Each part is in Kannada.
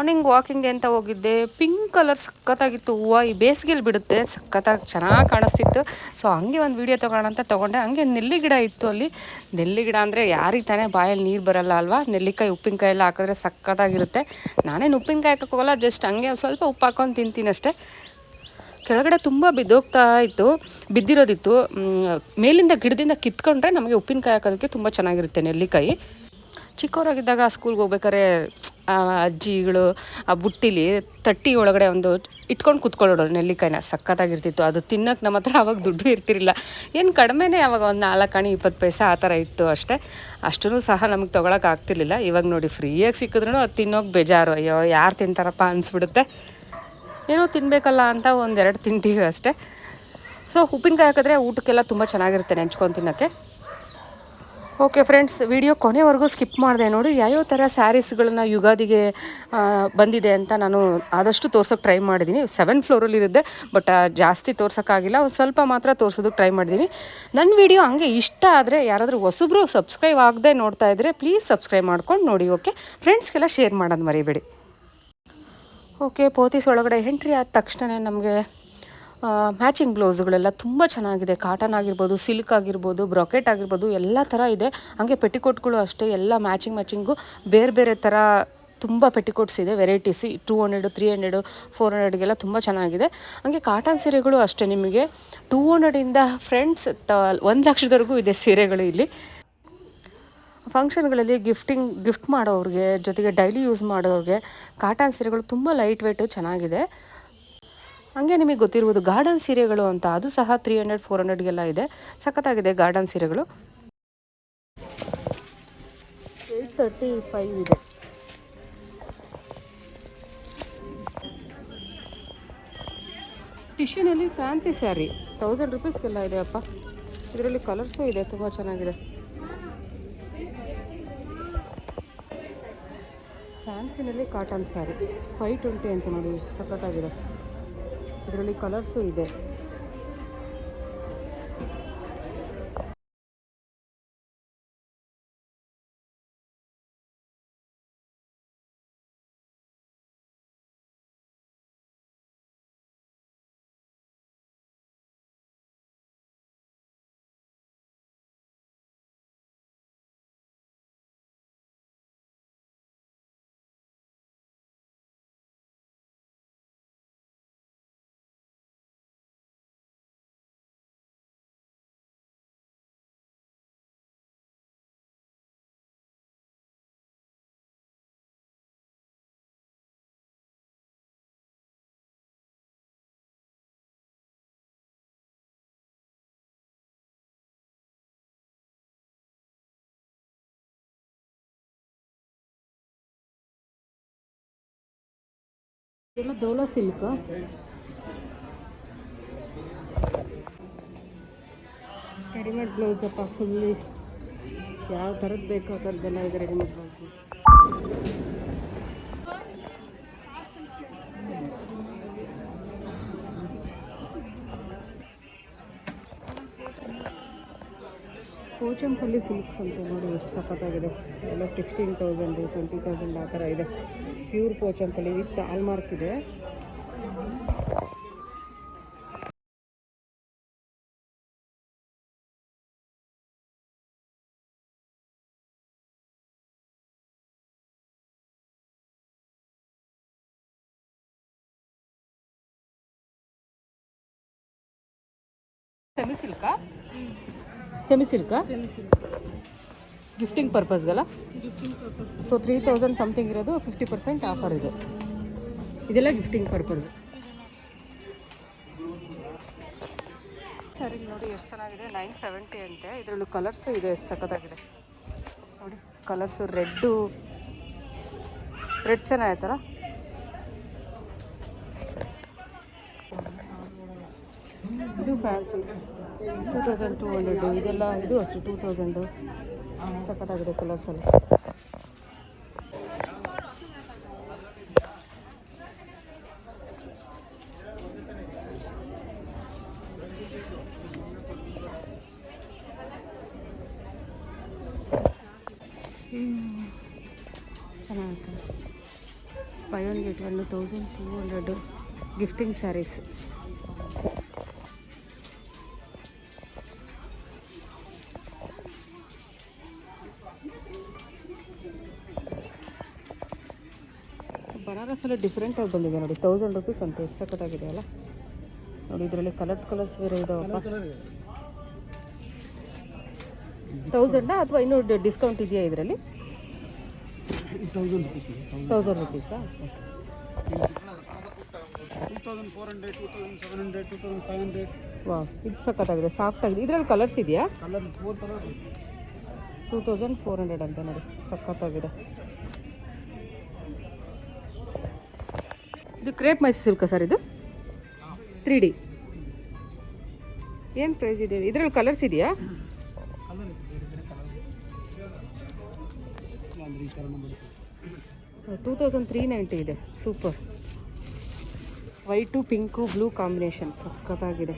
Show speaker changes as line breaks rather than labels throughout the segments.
ಮಾರ್ನಿಂಗ್ ವಾಕಿಂಗ್ ಅಂತ ಹೋಗಿದ್ದೆ. ಪಿಂಕ್ ಕಲರ್ ಸಖತ್ತಾಗಿತ್ತು. ಹೂವು ಈ ಬೇಸಿಗೆಲಿ ಬಿಡುತ್ತೆ. ಸಖತ್ತಾಗಿ ಚೆನ್ನಾಗಿ ಕಾಣಿಸ್ತಿತ್ತು. ಸೊ ಹಂಗೆ ಒಂದು ವಿಡಿಯೋ ತೊಗೊಳ್ಳೋಣ ಅಂತ ತೊಗೊಂಡೆ. ಹಂಗೆ ನೆಲ್ಲಿ ಗಿಡ ಇತ್ತು ಅಲ್ಲಿ. ನೆಲ್ಲಿ ಗಿಡ ಅಂದರೆ ಯಾರಿಗೆ ತಾನೇ ಬಾಯಲ್ಲಿ ನೀರು ಬರಲ್ಲ ಅಲ್ವಾ? ನೆಲ್ಲಿಕಾಯಿ, ಉಪ್ಪಿನಕಾಯಿ ಎಲ್ಲ ಹಾಕಿದ್ರೆ ಸಖತ್ತಾಗಿರುತ್ತೆ. ನಾನೇನು ಉಪ್ಪಿನಕಾಯಿ ಹಾಕೋಕ್ಕೋಗಲ್ಲ ಜಸ್ಟ್ ಹಂಗೆ ಸ್ವಲ್ಪ ಉಪ್ಪು ಹಾಕೊಂಡು ತಿಂತೀನಿ ಅಷ್ಟೇ. ಕೆಳಗಡೆ ತುಂಬ ಬಿದ್ದೋಗ್ತಾ ಇತ್ತು. ಬಿದ್ದಿರೋದಿತ್ತು. ಮೇಲಿಂದ ಗಿಡದಿಂದ ಕಿತ್ಕೊಂಡ್ರೆ ನಮಗೆ ಉಪ್ಪಿನಕಾಯಿ ಹಾಕೋದಕ್ಕೆ ತುಂಬ ಚೆನ್ನಾಗಿರುತ್ತೆ ನೆಲ್ಲಿಕಾಯಿ. ಚಿಕ್ಕವರಾಗಿದ್ದಾಗ ಸ್ಕೂಲ್ಗೆ ಹೋಗ್ಬೇಕಾದ್ರೆ, ಆ ಅಜ್ಜಿಗಳು, ಆ ಬುಟ್ಟಿಲಿ ತಟ್ಟಿ ಒಳಗಡೆ ಒಂದು ಇಟ್ಕೊಂಡು ಕುತ್ಕೊಳ್ಳೋರು ನೆಲ್ಲಿಕಾಯಿನ. ಸಖತ್ತಾಗಿರ್ತಿತ್ತು. ಅದು ತಿನ್ನೋಕೆ ನಮ್ಮ ಹತ್ರ ಅವಾಗ ದುಡ್ಡು ಇರ್ತಿರಲಿಲ್ಲ. ಏನು ಕಡಿಮೆನೇ ಅವಾಗ ಒಂದು ನಾಲ್ಕು ಹಣಿ, ಇಪ್ಪತ್ತು ಪೈಸೆ ಆ ಥರ ಇತ್ತು ಅಷ್ಟೇ. ಅಷ್ಟೂ ಸಹ ನಮಗೆ ತೊಗೊಳಕ್ಕೆ ಆಗ್ತಿರ್ಲಿಲ್ಲ. ಇವಾಗ ನೋಡಿ ಫ್ರೀಯಾಗಿ ಸಿಕ್ಕಿದ್ರೂ ಅದು ತಿನ್ನೋಕೆ ಬೇಜಾರು. ಅಯ್ಯೋ, ಯಾರು ತಿಂತಾರಪ್ಪ ಅನಿಸ್ಬಿಡುತ್ತೆ. ಏನೋ ತಿನ್ನಬೇಕಲ್ಲ ಅಂತ ಒಂದೆರಡು ತಿಂತೀವಿ ಅಷ್ಟೇ. ಸೊ, ಉಪ್ಪಿನಕಾಯಿ ಹಾಕಿದ್ರೆ ಊಟಕ್ಕೆಲ್ಲ ತುಂಬ ಚೆನ್ನಾಗಿರುತ್ತೆ ನೆಂಚ್ಕೊಂಡು ತಿನ್ನೋಕ್ಕೆ. ಓಕೆ ಫ್ರೆಂಡ್ಸ್ ವಿಡಿಯೋ ಕೊನೆವರೆಗೂ ಸ್ಕಿಪ್ ಮಾಡಿದೆ ನೋಡಿ, ಯಾವ್ಯಾವ ಥರ ಸ್ಯಾರೀಸ್ಗಳನ್ನ ಯುಗಾದಿಗೆ ಬಂದಿದೆ ಅಂತ ನಾನು ಆದಷ್ಟು ತೋರ್ಸೋಕ್ಕೆ ಟ್ರೈ ಮಾಡಿದ್ದೀನಿ ಸೆವೆನ್ ಫ್ಲೋರಲ್ಲಿ ಇರುತ್ತೆ ಬಟ್ ಜಾಸ್ತಿ ತೋರ್ಸೋಕ್ಕಾಗಿಲ್ಲ. ಒಂದು ಸ್ವಲ್ಪ ಮಾತ್ರ ತೋರ್ಸೋದಕ್ಕೆ ಟ್ರೈ ಮಾಡಿದ್ದೀನಿ ನನ್ನ ವಿಡಿಯೋ ಹಂಗೆ ಇಷ್ಟ ಆದರೆ ಯಾರಾದರೂ ಹೊಸಬ್ರು ಸಬ್ಸ್ಕ್ರೈಬ್ ಆಗದೆ ನೋಡ್ತಾ ಇದ್ದರೆ ಪ್ಲೀಸ್ ಸಬ್ಸ್ಕ್ರೈಬ್ ಮಾಡ್ಕೊಂಡು ನೋಡಿ ಓಕೆ ಫ್ರೆಂಡ್ಸ್ಗೆಲ್ಲ ಶೇರ್ ಮಾಡೋದು ಮರಿಬೇಡಿ. ಓಕೆ ಪೋತಿಸ್ ಒಳಗಡೆ ಎಂಟ್ರಿ ಆದ ತಕ್ಷಣ ನಮಗೆ ಮ್ಯಾಚಿಂಗ್ ಬ್ಲೌಸ್ಗಳೆಲ್ಲ ತುಂಬ ಚೆನ್ನಾಗಿದೆ. ಕಾಟನ್ ಆಗಿರ್ಬೋದು ಸಿಲ್ಕ್ ಆಗಿರ್ಬೋದು ಬ್ರಾಕೆಟ್ ಆಗಿರ್ಬೋದು, ಎಲ್ಲ ಥರ ಇದೆ. ಹಾಗೆ ಪೆಟಿಕೋಟ್ಗಳು ಅಷ್ಟೇ, ಎಲ್ಲ ಮ್ಯಾಚಿಂಗ್ ಮ್ಯಾಚಿಂಗು ಬೇರೆ ಬೇರೆ ಥರ ತುಂಬ ಪೆಟಿಕೋಟ್ಸ್ ಇದೆ. Varieties two hundred three hundred four ಹಂಡ್ರೆಡ್ಗೆಲ್ಲ ತುಂಬ ಚೆನ್ನಾಗಿದೆ. ಹಾಗೆ ಕಾಟನ್ ಸೀರೆಗಳು ಅಷ್ಟೇ ನಿಮಗೆ. ಟೂ ಹಂಡ್ರೆಡಿಂದ ಫ್ರೆಂಡ್ಸ್ ತ, ಒಂದು ಲಕ್ಷದವರೆಗೂ ಇದೆ ಸೀರೆಗಳು ಇಲ್ಲಿ. ಫಂಕ್ಷನ್ಗಳಲ್ಲಿ ಗಿಫ್ಟಿಂಗ್ ಗಿಫ್ಟ್ ಮಾಡೋರಿಗೆ ಜೊತೆಗೆ ಡೈಲಿ ಯೂಸ್ ಮಾಡೋರಿಗೆ ಕಾಟನ್ ಸೀರೆಗಳು ತುಂಬ ಲೈಟ್ ವೆಯ್ಟು ಚೆನ್ನಾಗಿದೆ. ಹಂಗೆ ನಿಮಗೆ ಗೊತ್ತಿರುವುದು ಗಾರ್ಡನ್ ಸೀರೆಗಳು ಅಂತ. ಅದು ಸಹ ತ್ರೀ ಹಂಡ್ರೆಡ್ ಫೋರ್ ಹಂಡ್ರೆಡ್ಗೆಲ್ಲ ಇದೆ. ಸಖತ್ತಾಗಿದೆ ಗಾರ್ಡನ್ ಸೀರೆಗಳು. ಏಯ್ಟ್ ತರ್ಟಿ ಫೈವ್ ಇದೆ ಟಿಶ್ಯೂನಲ್ಲಿ ಫ್ಯಾನ್ಸಿ ಸ್ಯಾರಿ ತೌಸಂಡ್ ರುಪೀಸ್ಗೆಲ್ಲ ಇದೆ ಅಪ್ಪ. ಇದರಲ್ಲಿ ಕಲರ್ಸು ಇದೆ ತುಂಬ ಚೆನ್ನಾಗಿದೆ. ಫ್ಯಾನ್ಸಿನಲ್ಲಿ ಕಾಟನ್ ಸ್ಯಾರಿ ಫೈವ್ ಟ್ವೆಂಟಿ ಅಂತ ನೋಡಿ ಸಖತ್ತಾಗಿದೆ. ಇದರಲ್ಲಿ ಕಲರ್ಸು ಇದೆ. ಇದೆಲ್ಲ ಡೋಲೋ ಸಿಲ್ಕ್. ರೆಡಿಮೇಡ್ ಬ್ಲೌಸ್ ಅಪ್ಪ, ಫುಲ್ಲಿ. ಯಾವ ಥರದ್ದು ಬೇಕು ಆ ಥರದ್ದೆಲ್ಲ ಇದೆ ರೆಡಿಮೇಡ್ ಬ್ಲೌಸ್ ಪೋಚಂಪಲ್ಲಿ ಸಿಲ್ಕ್ಸ್ ಅಂತ ನೋಡಿ ಎಷ್ಟು ಸಖತ್ತಾಗಿದೆ. ಎಲ್ಲ ಸಿಕ್ಸ್ಟೀನ್ ತೌಸಂಡು ಟ್ವೆಂಟಿ ತೌಸಂಡ್ ಆ ಥರ ಇದೆ. ಪ್ಯೂರ್ ಪೋಚಂಪಲ್ಲಿ ವಿತ್ ಆಲ್ಮಾರ್ಕ್ ಇದೆ. ಸೆಮಿ ಸಿಲ್ಕಾ ಸೆಮಿ ಸಿಲ್ಕಾ ಗಿಫ್ಟಿಂಗ್ ಪರ್ಪಸ್ಗಲ್ಲ ಸೊ ತ್ರೀ ತೌಸಂಡ್ ಸಮಥಿಂಗ್ ಇರೋದು ಫಿಫ್ಟಿ ಪರ್ಸೆಂಟ್ ಆಫರ್ ಇದೆ. ಇದೆಲ್ಲ ಗಿಫ್ಟಿಂಗ್ ಪರ್ಪಸ್ ಸರಿ ನೋಡಿ ಎಷ್ಟು ಚೆನ್ನಾಗಿದೆ. ನೈನ್ ಸೆವೆಂಟಿ ಅಂತೆ. ಇದರಲ್ಲೂ ಕಲರ್ಸು ಇದೆ ಎಷ್ಟು ಸಖತ್ತಾಗಿದೆ. ನೋಡಿ ಕಲರ್ಸು ರೆಡ್ಡು. ರೆಡ್ ಚೆನ್ನಾಗೈತಲ್ಲ ಇದು fancy two thousand two hundred ಇದೆಲ್ಲ ಇದು ಅಷ್ಟೇ ಟೂ ತೌಸಂಡು ಸಖತ್ತಾಗಿದೆ ಕಲರ್ಸ್ ಎಲ್ಲ ಚೆನ್ನಾಗಿದೆ five one get one thousand two hundred gifting saris ಬನಾರಸಲ್ಲಿ ಡಿಫ್ರೆಂಟಾಗಿ ಬಂದಿದೆ ನೋಡಿ. ತೌಸಂಡ್ ರುಪೀಸ್ ಅಂತ ಎಷ್ಟು ಸಖತ್ತಾಗಿದೆ ಅಲ್ಲ? ನೋಡಿ ಇದರಲ್ಲಿ ಕಲರ್ಸ್ ಕಲರ್ಸ್ ಬೇರೆ ಇದಾವಪ್ಪ. ತೌಸಂಡಾ ಅಥವಾ ಇನ್ನೂ ಡಿಸ್ಕೌಂಟ್ ಇದೆಯಾ ಇದರಲ್ಲಿ?
Thousand rupees
thousand ರುಪೀಸಾ
two thousand four hundred two thousand seven hundred two thousand five hundred
ವಾ ಇದು ಸಖತ್ತಾಗಿದೆ ಸಾಫ್ಟ್ ಆಗಿದೆ. ಇದರಲ್ಲಿ ಕಲರ್ಸ್ ಇದೆಯಾ? ಟೂ ತೌಸಂಡ್ ಫೋರ್ ಹಂಡ್ರೆಡ್ ಅಂತ ನೋಡಿ ಸಖತ್ತಾಗಿದೆ. ಇದು ಕ್ರೇಪ್ ಮೈಸೂರು ಸಿಲ್ಕ ಸರ್ ಇದು? ತ್ರೀ ಡಿ ಏನು ಪ್ರೈಸ್ ಇದೆ? ಇದರಲ್ಲಿ ಕಲರ್ಸ್ ಇದೆಯಾ? ಟೂ ತೌಸಂಡ್ ತ್ರೀ ನೈಂಟಿ ಇದೆ. Super white pink blue combination ಸಖತ್ತಾಗಿದೆ.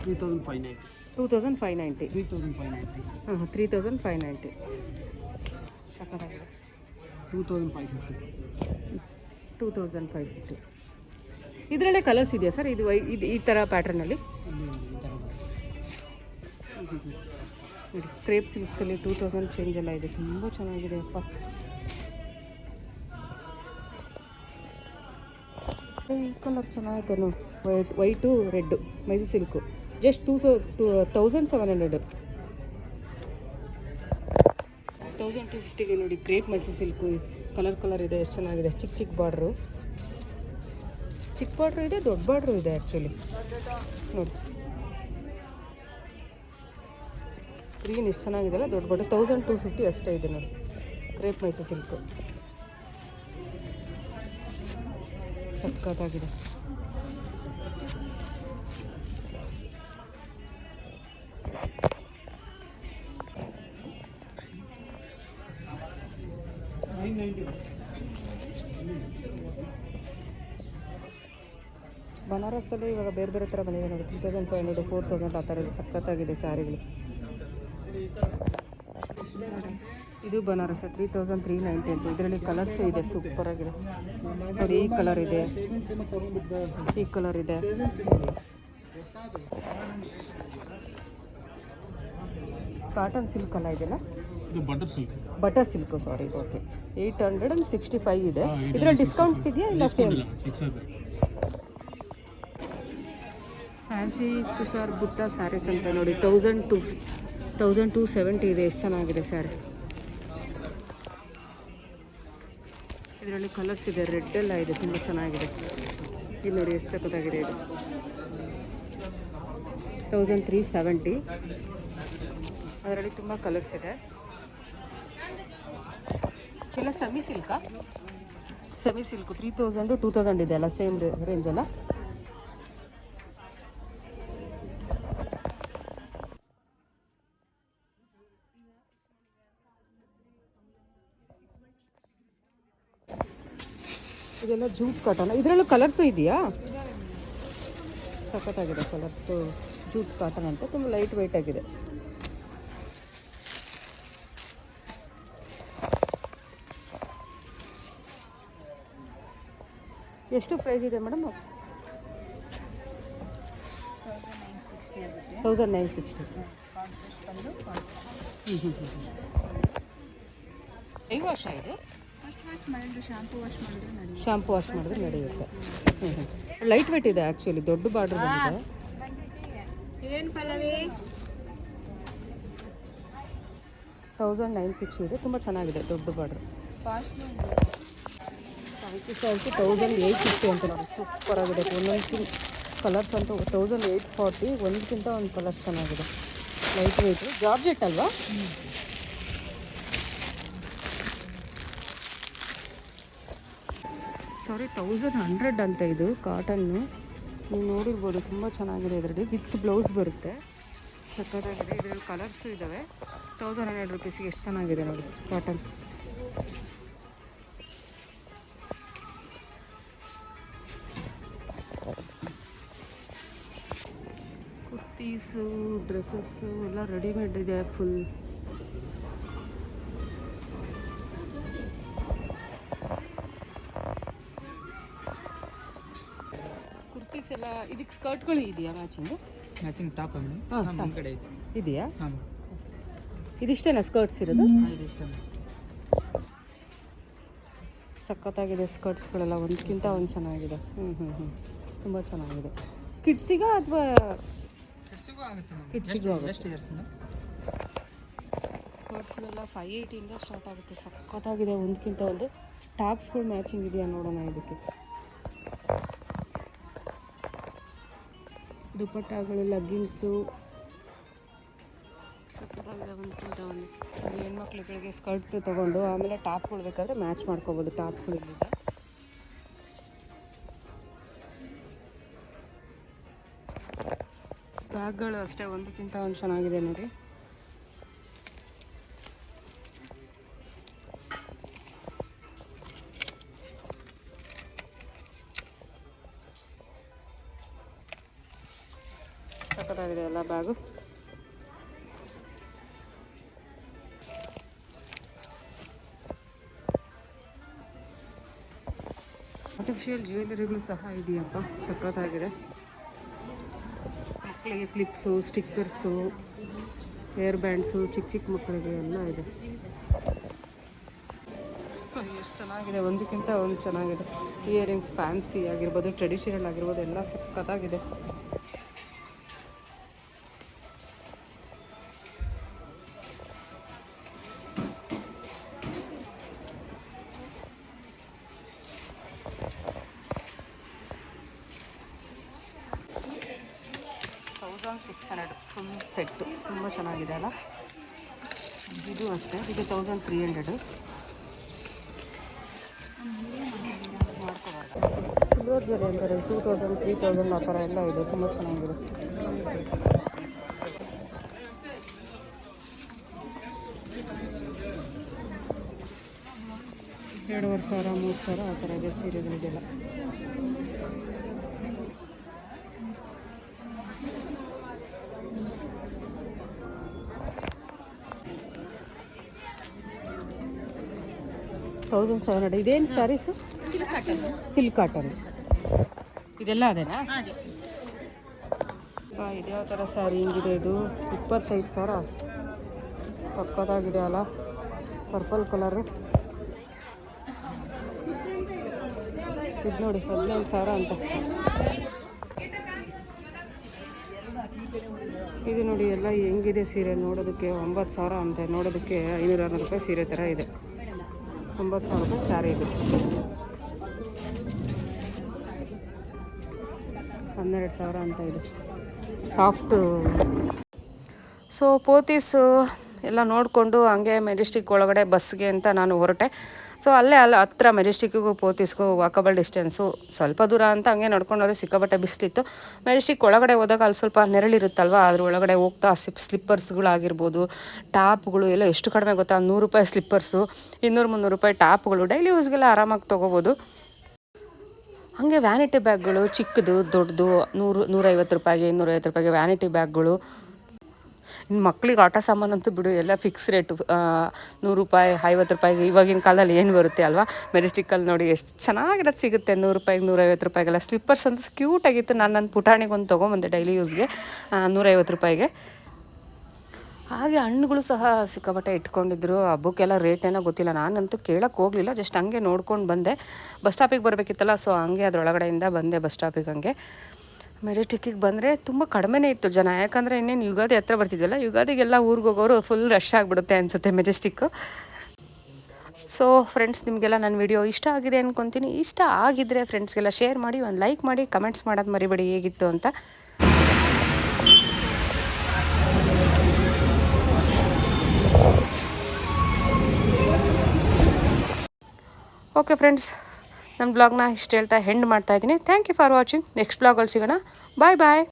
Three thousand five ninety
two thousand five ninety
three thousand five ninety
ಹಾಂ ತ್ರೀ ತೌಸಂಡ್ ಫೈವ್ ನೈಂಟಿ ಸಖತ್ತಾಗಿದೆ.
Thousand
two thousand five fifty ಇದರಲ್ಲೇ ಕಲರ್ಸ್ ಇದೆಯಾ ಸರ್ ಇದು ಇದು ಈ ಥರ ಪ್ಯಾಟ್ರನಲ್ಲಿ ಕ್ರೇಪ್ ಸಿಲ್ಕ್ಸಲ್ಲಿ ಟೂ ತೌಸಂಡ್ ಚೇಂಜ್ ಎಲ್ಲ ಇದೆ. ತುಂಬ ಚೆನ್ನಾಗಿದೆ ಅಪ್ಪ. ಈ ಕಲರ್ ಚೆನ್ನಾಗಿದೆ ನೋಡಿ. White white red Mysore silk just two ಸೌ two thousand seven hundred thousand two ಫಿಫ್ಟಿಗೆ ನೋಡಿ, crepe Mysore silk, colour colour ಇದೆ, ಎಷ್ಟು ಚೆನ್ನಾಗಿದೆ ಚಿಕ್ಕ ಚಿಕ್ಕ ಬಾರ್ಡ್ರು. ಚಿಕ್ಕ ಬಾರ್ಡ್ರು ಇದೆ, ದೊಡ್ಡ ಬಾರ್ಡ್ರು ಇದೆ ಆ್ಯಕ್ಚುಲಿ ನೋಡಿ. ಗ್ರೀನ್ ಎಷ್ಟು ಚೆನ್ನಾಗಿದೆಲ್ಲ ದೊಡ್ಡ ಬಾರ್ಡ್ರು. ತೌಸಂಡ್ ಟು ಫಿಫ್ಟಿ ಅಷ್ಟೇ ಇದೆ ನೋಡಿ, ಕ್ರೇಪ್ ಮೈಸೂರು ಸಿಲ್ಕು. ಸಖತ್ತಾಗಿದೆ. ಬನಾರಸ್ಸಲ್ಲಿ ಇವಾಗ ಬೇರೆ ಬೇರೆ ಥರ ಬಂದಿದೆ ನೋಡಿ three thousand five hundred four thousand ಆ ಥರ ಇದೆ ಸಖತ್ತಾಗಿದೆ ಸ್ಯಾರಿಗಳು ಇದು Banaras three thousand three ninety ಅಂತ. ಇದರಲ್ಲಿ ಕಲರ್ಸ್ ಇದೆ ಸೂಪರ್ ಆಗಿದೆ. ನೋಡಿ ಈ ಕಲರ್ ಇದೆ. ಈ ಕಲರ್ ಇದೆ. ಕಾಟನ್ ಸಿಲ್ಕ್ ಅಲ್ಲ ಇದೆಲ್ಲ?
Butter silk
butter silk sari okay eight hundred and sixty five ಇದೆ. ಇದರಲ್ಲಿ ಡಿಸ್ಕೌಂಟ್ಸ್ ಇದೆಯಾ ಇಲ್ಲ ಸೇಮ್ ಫ್ಯಾನ್ಸಿ ತುಷಾರ್ ಬುಟ್ಟ ಸ್ಯಾರೀಸ್ ಅಂತ ನೋಡಿ thousand two thousand two seventy ಇದೆ, ಎಷ್ಟು ಚೆನ್ನಾಗಿದೆ ಸ್ಯಾರಿ ಇದರಲ್ಲಿ ಕಲರ್ಸ್ ಇದೆ ರೆಡ್ ಎಲ್ಲ ಇದೆ, ತುಂಬ ಚೆನ್ನಾಗಿದೆ. ಇಲ್ಲಿ ನೋಡಿ ಎಷ್ಟು ಸಖತ್ತಾಗಿದೆ ಇದು. ತೌಸಂಡ್ ತ್ರೀ ಸೆವೆಂಟಿ ಅದರಲ್ಲಿ ತುಂಬ ಕಲರ್ಸ್ ಇದೆ. ಎಲ್ಲ semi ಸಿಲ್ಕಾ semi silk three thousand two thousand ಇದೆ ಅಲ್ಲ ಸೇಮ್ ರೇಂಜ್ ಅಲ್ಲ? ಇದೆಲ್ಲ ಜೂಟ್ ಕಾಟನ್. ಇದರಲ್ಲೂ ಕಲರ್ಸು ಇದೆಯಾ? ಸಖತ್ತಾಗಿದೆ ಕಲರ್ಸು. ಜೂಟ್ ಕಾಟನ್ ಅಂತ ತುಂಬ ಲೈಟ್ ವೆಯ್ಟ್ ಆಗಿದೆ. ಎಷ್ಟು ಪ್ರೈಸ್ ಇದೆ ಮೇಡಮ್ ತೌಸಂಡ್ ನೈನ್ ಸಿಕ್ಸ್ಟಿ ಐ ವರ್ಷ ಇದು? ಶಾಂಪು ವಾಶ್ ಮಾಡಿದ್ರೆ ನಡೆಯುತ್ತೆ. ಲೈಟ್ ವೆಯ್ಟ್ ಇದೆ ಆ್ಯಕ್ಚುಲಿ ದೊಡ್ಡ ಬಾರ್ಡರ್ ಬಂದಿದೆ. ತೌಸಂಡ್ ನೈನ್ ಸಿಕ್ಸ್ಟಿ ಇದೆ. ತುಂಬ ಚೆನ್ನಾಗಿದೆ ದೊಡ್ಡ border. Seventy thousand eight fifty ಅಂತ ನೋಡಿ. ಸೂಪರ್ ಆಗಿದೆ. ಒಂದೊಂದು ಕಲರ್ಸ್ ಅಂತ ತೌಸಂಡ್ ಏಯ್ಟ್ ಫಾರ್ಟಿ ಒಂದಕ್ಕಿಂತ ಒಂದು ಕಲರ್ಸ್ ಚೆನ್ನಾಗಿದೆ. ಲೈಟ್ ವೆಯ್ಟು ಜಾರ್ಜೆಟ್ ಅಲ್ವಾ? ಸಾರಿ ತೌಸಂಡ್ ಹಂಡ್ರೆಡ್ ಅಂತ ಇದು ಕಾಟನ್ನು ನೀವು ನೋಡಿರ್ಬೋದು, ತುಂಬ ಚೆನ್ನಾಗಿದೆ ಇದರಲ್ಲಿ. ವಿತ್ ಬ್ಲೌಸ್ ಬರುತ್ತೆ. ಸಕ್ಕತ್ತಾಗಿದೆ ಇದರಲ್ಲಿ ಕಲರ್ಸು ಇದ್ದಾವೆ ತೌಸಂಡ್ ಹಂಡ್ರೆಡ್ ರುಪೀಸ್ಗೆ ಎಷ್ಟು ಚೆನ್ನಾಗಿದೆ ನೋಡಿ ಕಾಟನ್ ಕುರ್ತೀಸು ಡ್ರೆಸ್ಸಸ್ಸು ಎಲ್ಲ ರೆಡಿಮೇಡ್ ಇದೆ ಫುಲ್ ಎಲ್ಲ ಇದಕ್ಕೆ ಸ್ಕರ್ಟ್ಗಳು ಇದೆಯಾ ಮ್ಯಾಚಿಂಗ್
ಮ್ಯಾಚಿಂಗ್ ಟಾಪ್ ಅಲ್ಲಿ.
ಹಾಂ,
ಕಡೆ
top.
ಇದೆ.
ಇದೆಯಾ?
ಹಾಂ
ಇದಿಷ್ಟೇನಾ ಸ್ಕರ್ಟ್ಸ್ ಇರೋದು? ಸಖತ್ತಾಗಿದೆ ಸ್ಕರ್ಟ್ಸ್ಗಳೆಲ್ಲ ಒಂದಕ್ಕಿಂತ ಒಂದು ಚೆನ್ನಾಗಿದೆ. ಹ್ಞೂ ಹ್ಞೂ ಹ್ಞೂ ತುಂಬ ಚೆನ್ನಾಗಿದೆ. ಕಿಡ್ಸಿಗ ಅಥವಾ
ಕಿಡ್ಸಿಗೂ ಆಗುತ್ತೆ
ಸ್ಕರ್ಟ್ಗಳೆಲ್ಲ ಫೈ ಏಯ್ಟಿಯಿಂದ ಸ್ಟಾರ್ಟ್ ಆಗುತ್ತೆ. ಸಖತ್ತಾಗಿದೆ ಒಂದಕ್ಕಿಂತ ಒಂದು. ಟಾಪ್ಸ್ಗಳು ಮ್ಯಾಚಿಂಗ್ ಇದೆಯಾ ನೋಡೋಣ ಇದಕ್ಕೆ. ದುಪಟ್ಟಾಗಳು ಲಗ್ಗಿನ್ಸು ಹೆಣ್ಮಕ್ಳುಗಳಿಗೆ ಸ್ಕರ್ಟ್ ತಗೊಂಡು, ಆಮೇಲೆ ಟಾಪ್ಗಳು ಬೇಕಾದರೆ ಮ್ಯಾಚ್ ಮಾಡ್ಕೋಬೋದು ಟಾಪ್ಗಳು ಇಲ್ಲಿದೆ ಬ್ಯಾಗ್ಗಳು ಅಷ್ಟೇ, ಒಂದಕ್ಕಿಂತ ಒಂದು ಚೆನ್ನಾಗಿದೆ ನೋಡಿ. ಬ್ಯಾಗು ಆರ್ಟಿಫಿಷಿಯಲ್ ಜ್ಯುವೆಲರಿಗಳು ಸಹ ಇದೆಯಪ್ಪ ಸಕ್ಕತ್ತಾಗಿದೆ ಮಕ್ಕಳಿಗೆ ಕ್ಲಿಪ್ಸು ಸ್ಟಿಕ್ಕರ್ಸು ಹೇರ್ ಬ್ಯಾಂಡ್ಸು ಚಿಕ್ಕ ಚಿಕ್ಕ ಮಕ್ಕಳಿಗೆ ಎಲ್ಲ ಇದೆ ಎಷ್ಟು ಚೆನ್ನಾಗಿದೆ, ಒಂದಕ್ಕಿಂತ ಒಂದು ಚೆನ್ನಾಗಿದೆ. ಇಯರಿಂಗ್ಸ್ ಫ್ಯಾನ್ಸಿ ಆಗಿರ್ಬೋದು ಟ್ರೆಡಿಷನಲ್ ಆಗಿರ್ಬೋದು, ಎಲ್ಲ ಸಖತ್ತಾಗಿದೆ. Thousand six hundred full set. ತುಂಬ ಚೆನ್ನಾಗಿದೆ ಅಲ್ಲ? ಇದು ಅಷ್ಟೇ. ಇದು ತೌಸಂಡ್ ತ್ರೀ ಹಂಡ್ರೆಡು. ಸಿಲ್ವರ್ ಜರಿ ಅಂತಾರೆ ಟೂ ತೌಸಂಡ್ ತ್ರೀ ತೌಸಂಡ್ ಆ ಥರ ಎಲ್ಲ ಇದೆ ತುಂಬ ಚೆನ್ನಾಗಿದೆ ಎರಡುವರೆ ಸಾವಿರ, ಮೂರು ಸಾವಿರ ಆ ಥರ ಇದೆ ಸೀರೆಗಳಿಗೆಲ್ಲ. ತೌಸಂಡ್ ಸೆವೆನ್ ಹಂಡ್ರೆಡ್ ಇದೇನು ಸ್ಯಾರೀಸು ಸಿಲ್ಕ್ ಕಾಟನ್ ಇದೆಲ್ಲ ಅದೇನಾ? ಇದ್ಯಾವ ಇದು ಯಾವ ಥರ ಸ್ಯಾರಿ ಹಿಂಗಿದೆ ಇದು? ಇಪ್ಪತ್ತೈದು ಸಾವಿರ? ಸಕ್ಕತ್ತಾಗಿದೆ ಅಲ್ಲ. ಪರ್ಪಲ್ ಕಲರು ಇದು ನೋಡಿ ಹದಿನೆಂಟು ಸಾವಿರ ಅಂತ. ಇದು ನೋಡಿ ಎಲ್ಲ ಹೆಂಗಿದೆ ಸೀರೆ ನೋಡೋದಕ್ಕೆ? ಒಂಬತ್ತು ಸಾವಿರ ಅಂತೆ. ನೋಡೋದಕ್ಕೆ ಐನೂರ ಅರವತ್ತು ರೂಪಾಯಿ ಸೀರೆ ಥರ ಇದೆ. ಒಂಬತ್ತು ಸಾವಿರ ರೂಪಾಯಿ ಸ್ಯಾರಿ ಇದು. ಹನ್ನೆರಡು ಸಾವಿರ ಅಂತ ಇದೆ. ಸಾಫ್ಟು. ಸೊ ಪೋತೀಸು ಎಲ್ಲ ನೋಡಿಕೊಂಡು ಹಂಗೆ ಮೆಜೆಸ್ಟಿಕ್ ಒಳಗಡೆ ಬಸ್ಗೆ ಅಂತ ನಾನು ಹೊರಟೆ. ಸೊ ಅಲ್ಲೇ ಅಲ್ಲಿ ಹತ್ರ ಮೆಜೆಸ್ಟಿಕ್ಕಿಗೂ ಪೋತಿಸ್ಗೂ ವಾಕಬಲ್ ಡಿಸ್ಟೆನ್ಸು ಸ್ವಲ್ಪ ದೂರ ಅಂತ ಹಂಗೆ ನಡ್ಕೊಂಡು ಹೋದ್ರೆ ಸಿಕ್ಕಾಪಟ್ಟೆ ಬಿಸಿಲಿತ್ತು. ಮೆಜೆಸ್ಟಿಕ್ ಒಳಗಡೆ ಹೋದಾಗ ಅಲ್ಲಿ ಸ್ವಲ್ಪ ನೆರಳಿರುತ್ತಲ್ವ ಅದ್ರ ಒಳಗಡೆ ಹೋಗ್ತಾ ಸ್ಲಿಪ್ ಸ್ಲಿಪ್ಪರ್ಸ್ಗಳಾಗಿರ್ಬೋದು ಟಾಪ್ಗಳು ಎಲ್ಲ ಎಷ್ಟು ಕಡಿಮೆ ಗೊತ್ತಾ? ನೂರು ರೂಪಾಯಿ ಸ್ಲಿಪ್ಪರ್ಸು ಇನ್ನೂರು ಮುನ್ನೂರು ರೂಪಾಯಿ ಟಾಪ್ಗಳು ಡೈಲಿ ಯೂಸ್ಗೆಲ್ಲ ಆರಾಮಾಗಿ ತೊಗೋಬೋದು. ಹಾಗೆ ವ್ಯಾನಿಟಿ ಬ್ಯಾಗ್ಗಳು ಚಿಕ್ಕದು, ದೊಡ್ಡದು, ನೂರು, ನೂರೈವತ್ತು ರೂಪಾಯಿಗೆ, ಇನ್ನೂರೈವತ್ತು ರೂಪಾಯಿಗೆ ವ್ಯಾನಿಟಿ ಬ್ಯಾಗ್ಗಳು ಇನ್ನು ಮಕ್ಳಿಗೆ ಆಟ ಸಾಮಾನಂತೂ ಬಿಡು, ಎಲ್ಲ ಫಿಕ್ಸ್ ರೇಟು ನೂರು ರೂಪಾಯಿ, ಐವತ್ತು ರೂಪಾಯಿಗೆ ಇವಾಗಿನ ಕಾಲದಲ್ಲಿ ಏನು ಬರುತ್ತೆ ಅಲ್ವಾ? ಮೆಜೆಸ್ಟಿಕ್ಕಲ್ಲಿ ನೋಡಿ ಎಷ್ಟು ಚೆನ್ನಾಗಿರೋದು ಸಿಗುತ್ತೆ, ನೂರು ರೂಪಾಯಿಗೆ ನೂರೈವತ್ತು ರೂಪಾಯಿಗೆಲ್ಲ. ಸ್ಲಿಪ್ಪರ್ಸ್ ಅಂತೂ ಕ್ಯೂಟಾಗಿತ್ತು ನಾನು ನನ್ನ ಪುಟಾಣಿಗೆ ಒಂದು ತೊಗೊಂಬಂದೆ ಡೈಲಿ ಯೂಸ್ಗೆ ನೂರೈವತ್ತು ರೂಪಾಯಿಗೆ. ಹಾಗೆ ಹಣ್ಣುಗಳು ಸಹ ಸಿಕ್ಕಾಪಟ್ಟೆ ಇಟ್ಕೊಂಡಿದ್ರು. ಹಬ್ಬಕ್ಕೆಲ್ಲ ರೇಟ್ ಏನೋ ಗೊತ್ತಿಲ್ಲ. ನಾನಂತೂ ಕೇಳಕ್ಕೆ ಹೋಗಲಿಲ್ಲ. ಜಸ್ಟ್ ಹಂಗೆ ನೋಡ್ಕೊಂಡು ಬಂದೆ. ಬಸ್ ಸ್ಟಾಪಿಗೆ ಬರಬೇಕಿತ್ತಲ್ಲ ಸೊ ಹಂಗೆ ಅದರೊಳಗಡೆಯಿಂದ ಬಂದೆ ಬಸ್ ಸ್ಟಾಪಿಗೆ ಹಂಗೆ. ಮೆಜೆಸ್ಟಿಕ್ಕಿಗೆ ಬಂದರೆ ತುಂಬ ಕಡಿಮೆನೇ ಇತ್ತು ಜನ. ಯಾಕಂದರೆ ಇನ್ನೇನು ಯುಗಾದಿ ಹತ್ರ ಬರ್ತಿದ್ವಲ್ಲ, ಯುಗಾದಿಗೆಲ್ಲ ಊರಿಗೆ ಹೋಗೋರು ಫುಲ್ ರಶ್ ಆಗಿಬಿಡುತ್ತೆ ಅನಿಸುತ್ತೆ ಮೆಜೆಸ್ಟಿಕ್ಕು ಸೊ ಫ್ರೆಂಡ್ಸ್ ನಿಮಗೆಲ್ಲ ನನ್ನ ವಿಡಿಯೋ ಇಷ್ಟ ಆಗಿದೆ ಅಂದ್ಕೊತೀನಿ ಇಷ್ಟ ಆಗಿದ್ದರೆ ಫ್ರೆಂಡ್ಸ್ಗೆಲ್ಲ ಶೇರ್ ಮಾಡಿ, ಒಂದು ಲೈಕ್ ಮಾಡಿ ಕಮೆಂಟ್ಸ್ ಮಾಡೋದು ಮರಿಬೇಡಿ ಹೇಗಿತ್ತು ಅಂತ. ಓಕೆ ಫ್ರೆಂಡ್ಸ್ ನನ್ನ ಬ್ಲಾಗ್ನ ಇಷ್ಟು ಹೇಳ್ತಾ ಹೆಂಡ್ ಮಾಡ್ತಾ ಇದ್ದೀನಿ. Thank you for watching next ಬ್ಲಾಗಲ್ಲಿ ಸಿಗೋಣ. ಬಾಯ್ ಬಾಯ್